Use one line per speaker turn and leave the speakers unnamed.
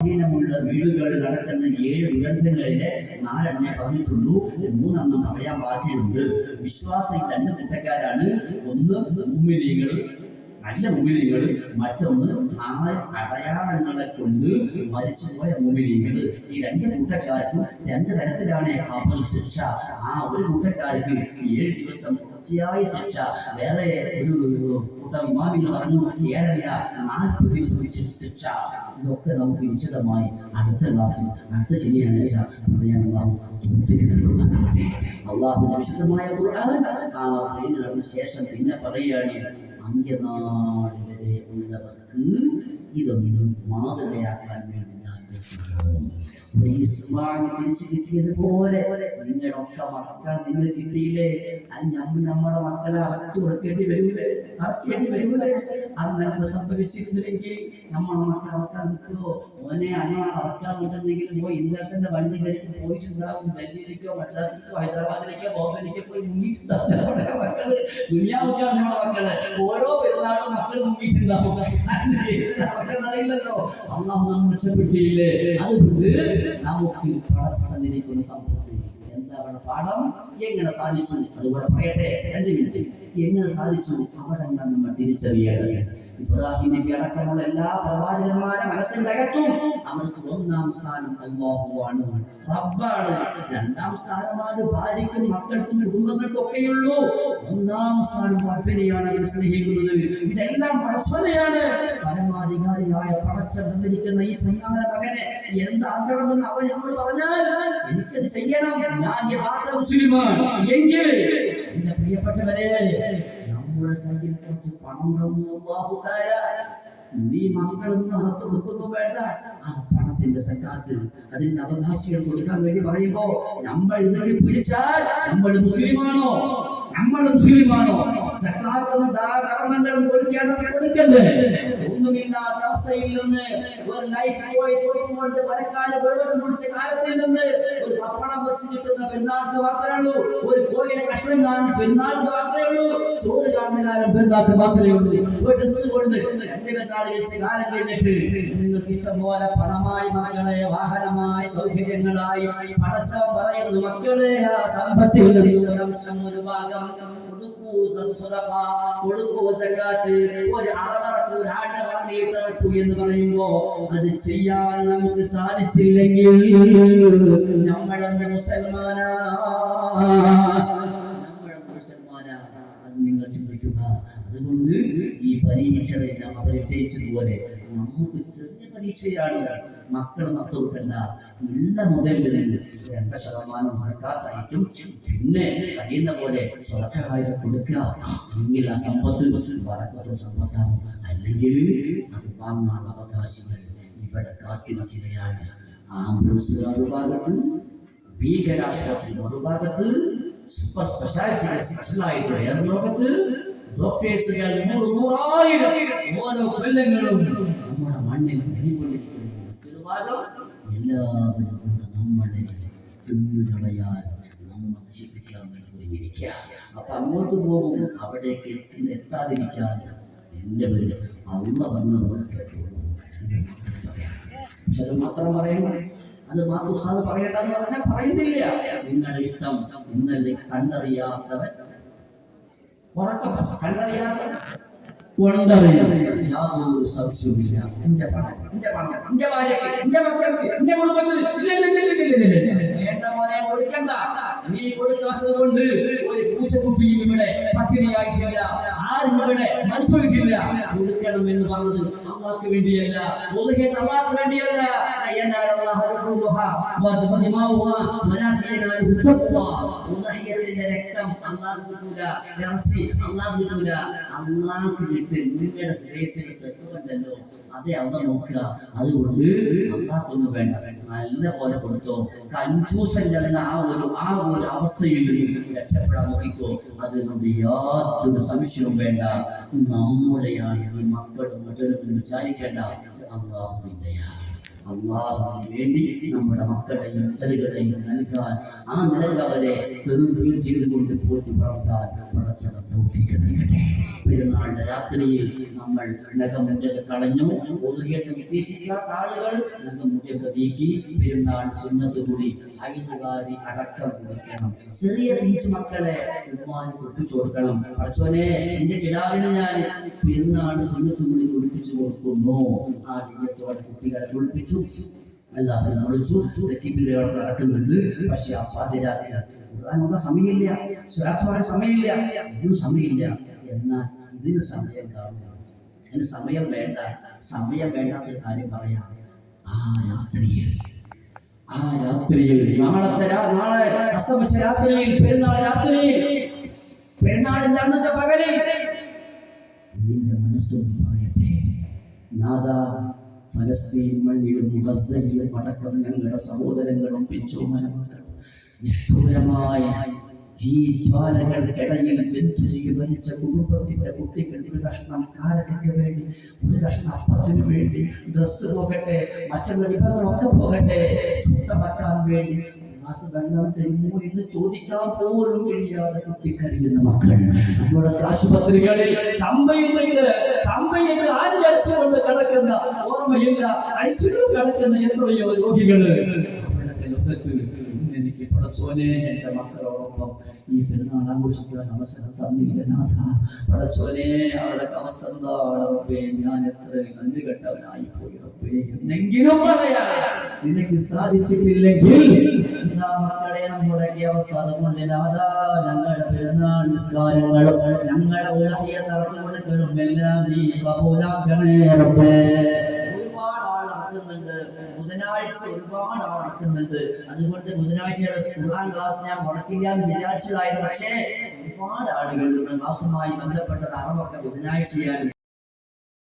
സ്വാധീനമുള്ള വീടുകൾ നടക്കുന്ന ഏഴ് ദുരന്തങ്ങളിലെ നാലെണ്ണേ പറഞ്ഞിട്ടുള്ളൂ. മൂന്നെണ്ണം പറയാൻ ബാക്കിയുണ്ട്. വിശ്വാസം രണ്ട് കുറ്റക്കാരാണ്. ഒന്ന് മുമ്മിനികൾ നല്ല മുമ്മിനികൾ മറ്റൊന്ന് ആ അടയാളങ്ങളെ കൊണ്ട് മരിച്ചുപോയ മുമ്മിനികൾ ഈ രണ്ട് കൂട്ടക്കാർക്കും രണ്ട് തരത്തിലാണ് ഖബർ ശിക്ഷ. ആ ഒരു കൂട്ടക്കാർക്ക് ഏഴ് ദിവസം തുടർച്ചയായ ശിക്ഷ. വേറെ ഒരു കൂട്ടം ഇമാമിങ്ങൾ പറഞ്ഞു ഏഴല്ല നാൽപ്പത് ദിവസം ശിക്ഷ. ഇതൊക്കെ നമുക്ക് വിശദമായി അടുത്ത ക്ലാസ്സിൽ അടുത്ത ശനിയാഴ്ച വിശുദ്ധമായ ഖുർആൻ ആ ശേഷം പിന്നെ പറയുകയാണ് അന്ത്യനാൾ വരെ ഉള്ളവർക്ക് ഇതൊന്നും മാതൃകയാക്കാൻ വേണ്ടി ഇസ്മായിൽ നിങ്ങളുടെ മക്കൾ നിങ്ങൾ കിട്ടിയില്ലേ? അത് നമ്മ നമ്മുടെ മക്കളെ അറച്ചു കൊടുക്കേണ്ടി വരൂലേ? അറക്കേണ്ടി വരൂലേ? അന്ന് അങ്ങനെ സംഭവിച്ചിരുന്നില്ലെങ്കിൽ നമ്മുടെ മക്കൾ അറക്കാൻ നിൽക്കുമോ മോനെ അണ്ണ അറക്കാന്നുണ്ടെങ്കിൽ പോയി ഇന്നലെ വണ്ടി കരുത്ത് പോയിട്ടുണ്ടാവും. ഡൽഹിയിലേക്കോ മദ്രാസിലേക്കോ ഹൈദരാബാദിലേക്കോ ബോംബെയിലേക്കോ പോയി മുങ്ങിയിട്ടുണ്ടാവും മക്കൾ. ദുനിയാവുകാണ് നമ്മുടെ മക്കൾ. ഓരോ പെരുന്നാളും മക്കൾ മുങ്ങിയിട്ടുണ്ടാവും. അറിയില്ലല്ലോ അള്ളാഹു നാം രക്ഷപ്പെടുത്തിയില്ലേ? അതുകൊണ്ട് നമുക്ക് പടച്ചടഞ്ഞിരിക്കുന്ന സമ്പത്ത് എന്താണ് പാഠം? എങ്ങനെ സാധിച്ചു? അതുകൂടെ പറയട്ടെ. രണ്ട് മിനിറ്റ്. എങ്ങനെ സാധിച്ചു? അവിടെ നമ്മൾ തിരിച്ചറിയേണ്ടത്. ഇബ്രാഹിം നബി അടക്കമുള്ള എല്ലാ പ്രവാചകന്മാരെ മനസ്സിനകത്തും അവർക്ക് ഒന്നാം സ്ഥാനം അള്ളാഹുവാണ് റബ്ബാണ്. രണ്ടാം സ്ഥാനമാണ് ഭാര്യയ്ക്കും മക്കൾക്കും കുടുംബങ്ങൾക്കും ഒക്കെയുള്ളൂ ഒന്നാം സ്ഥാനം റബ്ബിനെയാണ് അവർ സ്നേഹിക്കുന്നത്. ഇതെല്ലാം പടച്ചോനെയാണ് പരമാധികാരിയായ പടച്ച വന്നിരിക്കുന്ന ഈ പൊന്നാല മകനെ എന്താകണമെന്ന് അവൻ എന്നോട് പറഞ്ഞാൽ എനിക്കത് ചെയ്യണം. ഞാൻ യാത്ര മുസ്ലിമാണ്. എങ്കിൽ എന്റെ പ്രിയപ്പെട്ടവരെ നമ്മുടെ കയ്യിൽ കുറച്ച് പണം തന്നു അല്ലാഹു തആല. നീ മക്കളൊന്നും അകത്ത് കൊടുക്കുന്നു വേണ്ട. ആ പണത്തിന്റെ സക്കാത്ത് അതിന്റെ അവകാശികൾ കൊടുക്കാൻ വേണ്ടി പറയുമ്പോ നമ്മൾ ഇതൊക്കെ പിടിച്ചാൽ നമ്മൾ മുസ്ലിമാണോ? നമ്മൾ മുസ്ലിമാണോ? ധർമ്മങ്ങളും കൊടുക്കേണ്ടത് കൊടുക്കണ്ടേ? ഒന്നുമില്ലാത്ത അവസ്ഥയിൽ നിന്ന് ഒരു ലൈഫ് കൊണ്ട് വേറെ മുടിച്ച കാലത്തിൽ നിന്ന് ഒരു പപ്പടം വെച്ച് കിട്ടുന്ന പെരുന്നാളത്തെ ഒരു കോഴിയുടെ കഷ്ണം കാണുന്ന പെരുന്നാളത്തെ ഉള്ളൂ. ചോറ് കാണുന്ന പെരുന്നാക്ക് മാത്രമേ ഉള്ളൂ. ഒരു ഡ്രസ് കൊണ്ട് രണ്ട് പെരുന്നാൾ കഴിച്ച് കാലം കഴിഞ്ഞിട്ട് നിങ്ങൾക്ക് ഇഷ്ടം പോലെ പണമായി മക്കളെ വാഹനമായി സൗകര്യങ്ങളായി പടച്ച പറയുന്നു മക്കളെ ആ സമ്പത്തിൽ നിന്ന് ഒരു ഭാഗം കൊടുക്കൂ കൊടുക്കൂ സക്കാത്ത്. ഒരു ഒരു എന്ന് പറയുമ്പോ അത് ചെയ്യാൻ നമുക്ക് സാധിച്ചില്ലെങ്കിൽ നമ്മളെന്ത് മുസൽമാനാ നമ്മളെന്ത് മുസൽമാനാ അത് നിങ്ങൾ ചിന്തിക്കുക അതുകൊണ്ട് ഈ പരീക്ഷകളെല്ലാം അവർ വിജയിച്ചതുപോലെ നമുക്ക് ചെറിയ പരീക്ഷയാണ് മക്കൾ നടത്തുന്ന ഉള്ള മുതലിൽ രണ്ട് ശതമാനം സർക്കാത്തായിട്ടും പിന്നെ കഴിയുന്ന പോലെ സ്വലക്കായിട്ട് കൊടുക്കുക. എങ്കിൽ ആ സമ്പത്ത് വടക്കത്തെ സമ്പത്താണ് അല്ലെങ്കിൽ അത് വാങ്ങാൻ അവകാശങ്ങൾ ഇവിടെ കാത്തിരിക്കുകയാണ് ആംബുലൻസ് ഒരു ഭാഗത്ത് ഭീകരാശുപത്രി മറുഭാഗത്ത് സൂപ്പർ സ്പെഷ്യാലിറ്റി സ്പെഷ്യലായിട്ടുള്ള ഏറെ ലോകത്ത്? ഡോക്ടേഴ്സുകൾ നൂറ് നൂറായിരം ഓരോ കൊല്ലങ്ങളും നമ്മുടെ മണ്ണിൽ കഴിഞ്ഞുകൊണ്ടിരിക്കുന്നു ഭാഗം എല്ലാവരും കൂടെ നമ്മളെ തിന്നുകളയാൻ നമ്മൾ നശിപ്പിക്കാൻ ഒരുങ്ങിയിരിക്കുക അപ്പൊ അങ്ങോട്ട് പോകും അവിടേക്ക് എത്തി എത്താതിരിക്കാൻ എല്ലാവരും അള്ള വന്നതുപോലെ കേട്ടോളൂ പക്ഷെ അത് മാത്രം പറയണം അത് മാത്രം ഉസ്താദ് പറയണ്ടെന്ന് പറഞ്ഞാൽ പറയുന്നില്ല. നിങ്ങളുടെ ഇഷ്ടം ഇന്നലെ കണ്ടറിയാത്തവൻ ഉറക്കം പറ. കണ്ടറിയാത്തവൻ കൊണ്ടറിയാം യാതൊരു സംശയവുമില്ല. എന്റെ പണം എന്റെ എന്റെ ഭാര്യക്ക് എന്റെ മക്കൾക്ക് എന്റെ കുടുംബത്തിന്. വേണ്ട മോനെ കൊടുക്കണ്ട. നീ കൊടുക്കാത്തത് കൊണ്ട് ഒരു പൂച്ചക്കുട്ടിയും ഇവിടെ പട്ടിണിയായിട്ടില്ല. ആരും ഇവിടെ കൊടുക്കണം എന്ന് പറഞ്ഞത് അള്ളാഹ്ക്ക് വേണ്ടിയല്ല. ഉലകത്ത് അള്ളാഹ്ക്ക് വേണ്ടിയല്ല. അയ്യനാർ അല്ലാഹു ഉലഹയത്തിന്റെ രക്തം അള്ളാഹ് കിട്ടൂല കിട്ട് നിങ്ങളുടെ ഹൃദയത്തിൽ തെറ്റുണ്ടല്ലോ അതെ അവിടെ നോക്കുക. അതുകൊണ്ട് അള്ളാഹ്ക്കൊന്നും വേണ്ട. നല്ല പോലെ കൊടുത്തോ. കഞ്ചൂസൻ എന്ന ആ ഒരു ആ ഒരു അവസ്ഥയിൽ രക്ഷപ്പെടാൻ നോക്കിക്കോ. അതുകൊണ്ട് യാതൊരു സംശയവും വേണ്ട. നമ്മുടെയാണ് ഈ മക്കളും മറ്റൊരു വിചാരിക്കേണ്ട അള്ളാഹുവിന്റെയാണ് അള്ളാഹുവിന് വേണ്ടി നമ്മുടെ മക്കളെയും മുതലുകളെയും നൽകാൻ ആ നിലയ്ക്ക് അവരെ തെറുകീഴ് ചെയ്തുകൊണ്ട് പോറ്റി വളർത്താൻ പടച്ചവ തൗഫീഖ് നൽകട്ടെ. രാത്രിയിൽ നമ്മൾ നഖമുറ്റത് കളഞ്ഞു. ഒതുകിയൊക്കെ ഉദ്ദേശിക്കാത്ത ആളുകൾ നഖമുറ്റത്ത് നീക്കി പെരുന്നാൾ സുന്നത്ത് കൂടി ഹൈദുകാരി അടക്കം കൊടുക്കണം. ചെറിയ പിഞ്ചു മക്കളെ ഉമ്മാന് കൊടുപ്പിച്ചു കൊടുക്കണം. പഠിച്ചോനെ എന്റെ കിടാവിന് ഞാൻ പെരുന്നാൾ സുന്നത്ത് കൂടി കുടിപ്പിച്ചു കൊടുക്കുന്നു. ആ ദിനത്തോടെ കുട്ടികളെ കുളിപ്പിച്ചു. എല്ലാവരും വിളിച്ചു തെറ്റിപ്പിരികളൊക്കെ നടക്കുന്നുണ്ട്. പക്ഷെ അപ്പാതിരാക്കുക ഖുർആനുള്ള സമയമില്ല. സ്വരാർത്ഥമായ സമയമില്ല. ഒന്നും സമയമില്ല. എന്നാൽ ഇതിന് സമയം കാണുന്നു അതിന് സമയം വേണ്ട. സമയം വേണ്ടാത്തൊരു കാര്യം പറയാം. ആ രാത്രിയിൽ ആ രാത്രിയിൽ നാളത്തെ നാളെ അസ്തമിച്ച രാത്രിയിൽ പെരുന്നാൾ രാത്രിയിൽ പെരുന്നാളിന്റെ അന്നത്തെ പകലിൽ നിന്റെ മനസ്സും പറയട്ടെ. നാദ ഫലസ്തീൻ മണ്ണിലും ഗസയിലും അടക്കം ഞങ്ങളുടെ സഹോദരങ്ങളും പിഞ്ചോമന മക്കളും നിഷ്ഠൂരമായ തീജ്വാലകൾക്കിടയിൽ വെന്തുരുകി മരിച്ച കുടുംബത്തിന്റെ കുട്ടികൾ ഒരു കഷ്ണം കാരക്കയ്ക്ക് വേണ്ടി ഒരു കഷ്ണം അപ്പത്തിന് വേണ്ടി ഡ്രസ്സ് പോകട്ടെ മറ്റുള്ള വിഭവങ്ങളൊക്കെ പോകട്ടെ ശുദ്ധമാക്കാൻ വേണ്ടി ഗ്ലാസ് വെള്ളം തരുമോ എന്ന് ചോദിക്കാൻ പോലും കഴിയാതെ കുട്ടിക്കറിയുന്ന മക്കൾ. നമ്മുടെ ആശുപത്രികളിൽ കമ്പയിട്ട് കമ്പയിട്ട് ആര് അടിച്ചുകൊണ്ട് കിടക്കുന്ന ഓർമ്മയില്ല ഐശ്വര്യം കിടക്കുന്ന എത്രയോ രോഗികൾ. ലോകത്ത് ഇന്ന് എനിക്ക് പടച്ചോനെ എന്റെ മക്കളോടൊപ്പം ഈ പെരുന്നാൾ ആഘോഷിക്കാൻ അവസരം തന്നില്ല നാഥ. പടച്ചോനെ അവിടെ അവസ്ഥ എന്താ ഞാൻ എത്ര നന്ദി കെട്ടവനായി പോയി റബ്ബേ? എന്നെങ്കിലും പറയാ. നിനക്ക് സാധിച്ചിട്ടില്ലെങ്കിൽ എന്താ മക്കളെ നമ്മുടെ ഈ അവസ്ഥ ഞങ്ങളുടെ പെരുന്നാൾ നിസ്കാരങ്ങളും ഞങ്ങളുടെ ഉലഹിയ തറന്നു കൊടുക്കലും എല്ലാം നീ കബൂലാക്കണേ റബ്ബേ. ഒരുപാട് ആൾ ഇറക്കുന്നുണ്ട് ബുധനാഴ്ച ഒരുപാട് ആൾ ഇറക്കുന്നുണ്ട് അതുകൊണ്ട് ബുധനാഴ്ചയുടെ ഖുർആൻ ക്ലാസ് ഞാൻ മുടക്കില്ല എന്ന് വിചാരിച്ചതായിരുന്നു. പക്ഷേ ഒരുപാട് ആളുകൾ ക്ലാസ്സുമായി ബന്ധപ്പെട്ട അറിവൊക്കെ ബുധനാഴ്ചയാണ്